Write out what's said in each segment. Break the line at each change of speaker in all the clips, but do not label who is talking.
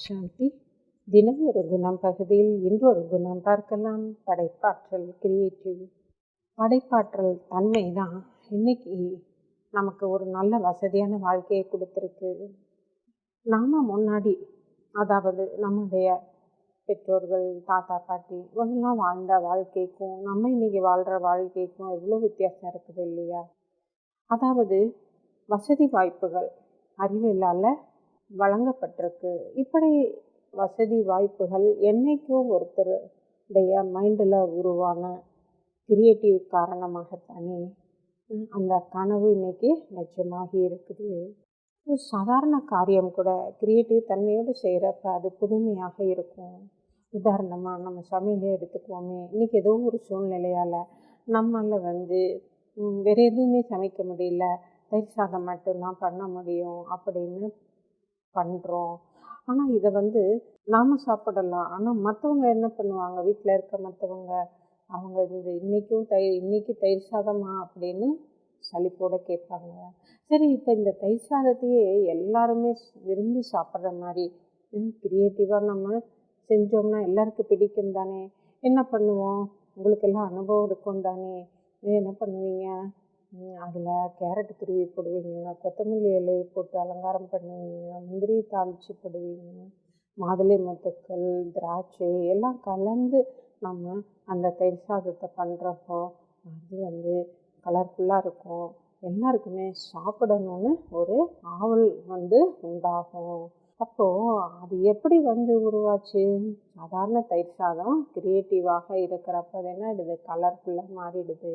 தினம் ஒரு குணம் பகுதியில் இன்றொரு குணம் பார்க்கலாம். படைப்பாற்றல் கிரியேட்டிவ் படைப்பாற்றல் தன்மை தான் இன்னைக்கு நமக்கு ஒரு நல்ல வசதியான வாழ்க்கையை கொடுத்துருக்கு. நாம் முன்னாடி அதாவது நம்முடைய பெற்றோர்கள் தாத்தா பாட்டி இவங்கெல்லாம் வாழ்ந்த வாழ்க்கைக்கும் நம்ம இன்றைக்கி வாழ்கிற வாழ்க்கைக்கும் எவ்வளோ வித்தியாசம் இருக்குது இல்லையா? அதாவது வசதி வாய்ப்புகள் அறிவியலால் வழங்கப்பட்டிருக்கு. இப்படி வசதி வாய்ப்புகள் என்றைக்கோ ஒருத்தருடைய மைண்டில் உருவான கிரியேட்டிவ் காரணமாகத்தானே அந்த கனவு இன்னைக்கு நிச்சயமாகி இருக்குது. ஒரு சாதாரண காரியம் கூட கிரியேட்டிவ் தன்மையோடு செய்கிறப்ப அது புதுமையாக இருக்கும். உதாரணமாக நம்ம சமையலே எடுத்துக்குவோமே இன்றைக்கி ஏதோ ஒரு சூழ்நிலையால் நம்மளால் வந்து வேறு எதுவுமே சமைக்க முடியல தயிர் சாதம் மட்டும்தான் பண்ண முடியும் அப்படின்னு பண்ணுறோம் ஆனால் இதை வந்து நாம் சாப்பிடலாம். ஆனால் மற்றவங்க என்ன பண்ணுவாங்க? வீட்டில் இருக்க மற்றவங்க அவங்க இந்த இன்றைக்கும் தயிர் இன்றைக்கி தயிர் சாதமா அப்படின்னு சலிப்போடு கேட்பாங்க. சரி இப்போ இந்த தயிர் சாதத்தையே எல்லாருமே விரும்பி சாப்பிட்ற மாதிரி க்ரியேட்டிவாக நம்ம செஞ்சோம்னா எல்லாருக்கும் பிடிக்கும் தானே? என்ன பண்ணுவோம்? உங்களுக்கெல்லாம் அனுபவம் இருக்கும் தானே? என்ன பண்ணுவீங்க? அதில் கேரட் துருவி போடுவீங்க கொத்தமல்லி இலையை போட்டு அலங்காரம் பண்ணுவீங்க முந்திரி தாளித்து போடுவீங்க மாதுளை மத்துக்கள் திராட்சை எல்லாம் கலந்து நம்ம அந்த தயிர் சாதத்தை பண்ணுறப்போ அது வந்து கலர்ஃபுல்லாக இருக்கும். எல்லாருக்குமே சாப்பிடணும்னு ஒரு ஆவல் வந்து உண்டாகும். அப்போது அது எப்படி வந்து உருவாச்சு? சாதாரண தயிர் சாதம் கிரியேட்டிவாக இருக்கிறப்ப என்ன ஆகிடுது கலர்ஃபுல்லாக மாறிடுது.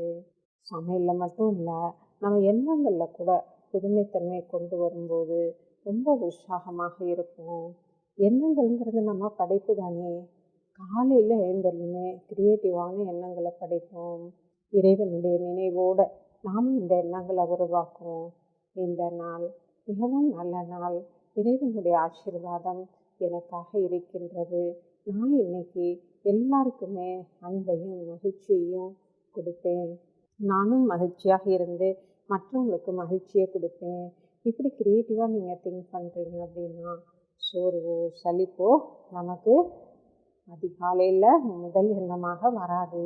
சமையலில் மட்டும் இல்லை நம்ம எண்ணங்களில் கூட புதுமைத்தன்மை கொண்டு வரும்போது ரொம்ப உற்சாகமாக இருக்கும். எண்ணங்கள்ங்கிறது நம்ம படைப்பு தானே. காலையில் எழுந்தருமே க்ரியேட்டிவான எண்ணங்களை படைப்போம். இறைவனுடைய நினைவோடு நாம் இந்த எண்ணங்களை உருவாக்குவோம். இந்த நாள் மிகவும் நல்ல நாள். இறைவனுடைய ஆசீர்வாதம் எனக்காக இருக்கின்றது. நான் இன்னைக்கு எல்லாருக்குமே அன்பையும் மகிழ்ச்சியையும் கொடுப்பேன் நானும் மகிழ்ச்சியாக இருந்து மற்றவங்களுக்கு மகிழ்ச்சியை கொடுப்பேன். இப்படி க்ரியேட்டிவாக நீங்கள் திங்க் பண்ணுறீங்க அப்படின்னா சோர்வோ சலிப்போ நமக்கு அதிகாலையில் முதல் எண்ணமாக வராது.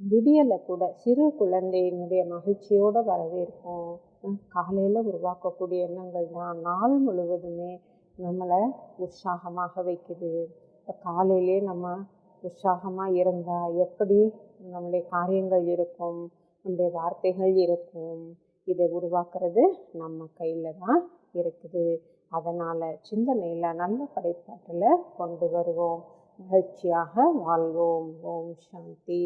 விடியலை கூட சிறு குழந்தையினுடைய மகிழ்ச்சியோடு வரவேற்போம் காலையில் உருவாக்கக்கூடிய எண்ணங்கள் தான். நாள் முழுவதுமே நம்மளை உற்சாகமாக வைக்குது. இப்போ காலையிலே நம்ம உற்சாகமாக இருந்தால் எப்படி நம்முடைய காரியங்கள் இருக்கும்? நம்முடைய வார்த்தைகள் இருக்கும். இதை உருவாக்குறது நம்ம கையில் தான் இருக்குது. அதனால் சிந்தனையில் நல்ல படைப்பாற்றலை கொண்டு வருவோம். மகிழ்ச்சியாக வாழ்வோம். ஓம் சாந்தி.